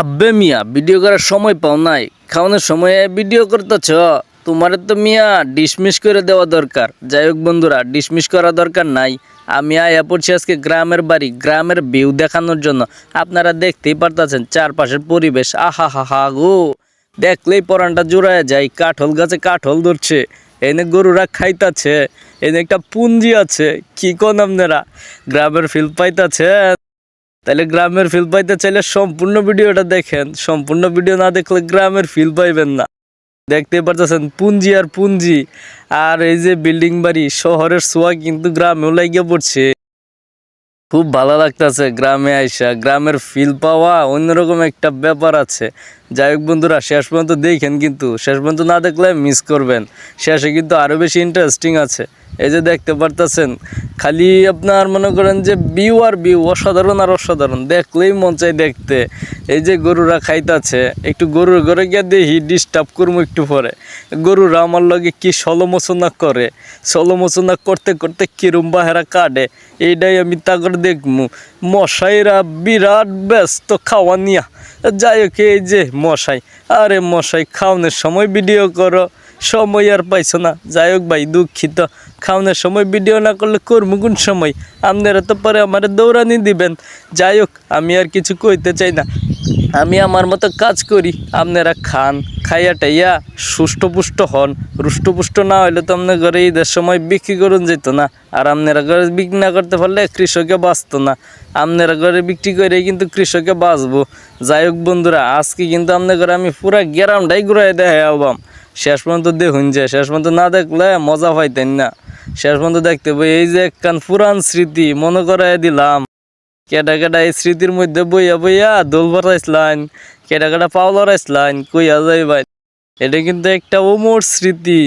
আব্বে মিয়া, ভিডিও করার সময় পাও নাই। খাওয়ানোর সময় ভিডিও করতেছ? তোমার তো মিয়া ডিসমিস করে দেওয়া দরকার। যাই হোক বন্ধুরা, ডিসমিস করা দরকার নাই। আমি আয়া পড়ছি আজকে গ্রামের বাড়ি, গ্রামের ভিউ দেখানোর জন্য। আপনারা দেখতেই পারতেছেন চারপাশের পরিবেশ। আহা হা হা গো। দেখলেই পরানটা জোড়ায় যায়। কাঠল গাছে কাঠল ধরছে। এনে গরুরা খাইতাছে। এনে একটা পুঞ্জি আছে। কি কন আপনারা? গ্রামের ফিল পাইতাছে তাহলে গ্রামের ফিল পাইতে চাইলে সম্পূর্ণ ভিডিওটা দেখেন। সম্পূর্ণ ভিডিও না দেখলে গ্রামের ফিল পাইবেন না। দেখতে পারতেছেন, পুঞ্জি আর পুঞ্জি। আর এই যে বিল্ডিং বাড়ি, শহরের সোয়া কিন্তু গ্রামেও লাগিয়ে পড়ছে। খুব ভালো লাগতেছে গ্রামে আইসা। গ্রামের ফিল পাওয়া অন্যরকম একটা ব্যাপার আছে। যাই হোক বন্ধুরা, শেষ পর্যন্ত দেখেন কিন্তু। শেষ পর্যন্ত না দেখলে মিস করবেন। শেষে কিন্তু আরও বেশি ইন্টারেস্টিং আছে। এই যে দেখতে পারতেছেন খালি আপনার মনে করেন যে বিউ আর বিউ অসাধারণ আর অসাধারণ। দেখলেই মন চাই দেখতে। এই যে গরুরা খাইতাছে, একটু গরুর ঘরে গিয়ে দেখি ডিস্টার্ব করব একটু পরে। গরুরা আমার লগে কি সলমোচনা করে? সলমোচনা করতে করতে কিরম বাহেরা কাটে এইটাই আমি তাগর দেখমু। মশাইরা বিরাট ব্যস্ত খাওয়া নিয়া। যাই হোক, এই যে মশাই। আরে মশাই খাওয়ানোর সময় ভিডিও করো। সময় আর পাইছো না। যাই হোক ভাই, দুঃখিত। খাওয়ানোর সময় ভিডিও না করলে করব কোন সময়? আপনারা তো পরে আমার দৌড়ানি দিবেন। যাই হোক আমি আর কিছু কইতে চাই না। আমি আমার মতো কাজ করি। আপনারা খান, খাইয়া টাইয়া সুষ্ঠপুষ্ট হন। রুষ্টপুষ্ট না হইলে তো আপনার ঘরে ঈদের সময় বিক্রি করুন যেত না। আর আপনারা ঘরে বিক্রি না করতে পারলে কৃষকে বাঁচতো না। আপনারা ঘরে বিক্রি করে কিন্তু কৃষকে বাঁচবো। যাই হোক বন্ধুরা, আজকে কিন্তু আপনার ঘরে আমি পুরা গ্রামটাই ঘুরাই দেখাই আলবাম শেষ পর্যন্ত দেখুন যে, শেষ পর্যন্ত না দেখলে মজা পাইতেন না। শেষ পর্যন্ত দেখতে পাই এই যে একখান পুরান স্মৃতি, মনে করাই দিলাম। কেডা কেডা এই স্মৃতির মধ্যে বইয়া বইয়া দোল বাড়াইছিলেন কেডা কেডা পাও লড়াইছিলেন কইয়া যাই ভাই এটা কিন্তু একটা অমর স্মৃতি।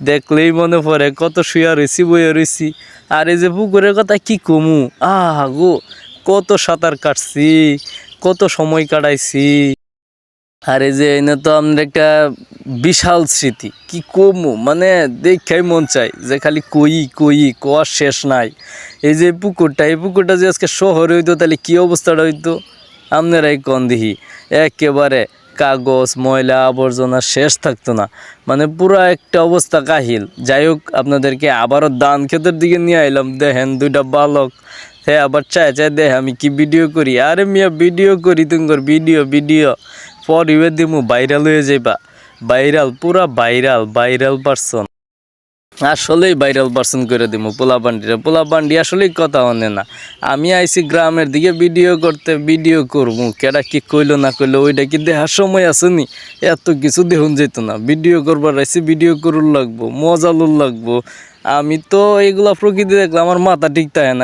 দেখলেই মনে পড়ে, কত শুয়া রয়েছি বইয়া রয়েছি আর এই যে পুকুরের কথা কি কমু? আহ গো, কত সাঁতার কাটছি, কত সময় কাটাইছি। আর এই যে এনে তো আমাদের একটা বিশাল স্মৃতি। কি কমু? মানে দেখাই মন চাই যে খালি কই কই কোয়ার শেষ নাই। এই যে পুকুরটা, এই পুকুরটা যে আজকে শহরে হইতো, তাহলে কি অবস্থাটা হইতো? আপনারাই কন দেখি, একেবারে কাগজ, ময়লা, আবর্জনা শেষ থাকতো না। মানে পুরো একটা অবস্থা কাহিল। যাই হোক, আপনাদেরকে আবারও দান ক্ষেতের দিকে নিয়ে আইলাম। দেখেন দুইটা বালক। হ্যাঁ আবার চায় চায়, দেখ আমি কি ভিডিও করি? আরে মিয়া ভিডিও করি, তুঙ্গর ভিডিও ভিডিও পরিবে দিমু ভাইরাল হয়ে যাইবা। ভাইরাল পুরা ভাইরাল ভাইরাল পারসন। আসলেই ভাইরাল পার্সন করে দিব পোলা বান্ডিরা পোলা বান্ডি আসলেই কথা অনে না। আমি আইছি গ্রামের দিকে ভিডিও করতে, ভিডিও করব কেডা কি কইলো না কইলো ওইটা কি দেখার সময় আসেনি? এত কিছু দেখুন যেত না। ভিডিও করবার আইসি ভিডিও করুন লাগবো মজালুর লাগবো। আমি তো এগুলা প্রকৃতি দেখলে আমার মাথা ঠিক থাকে না।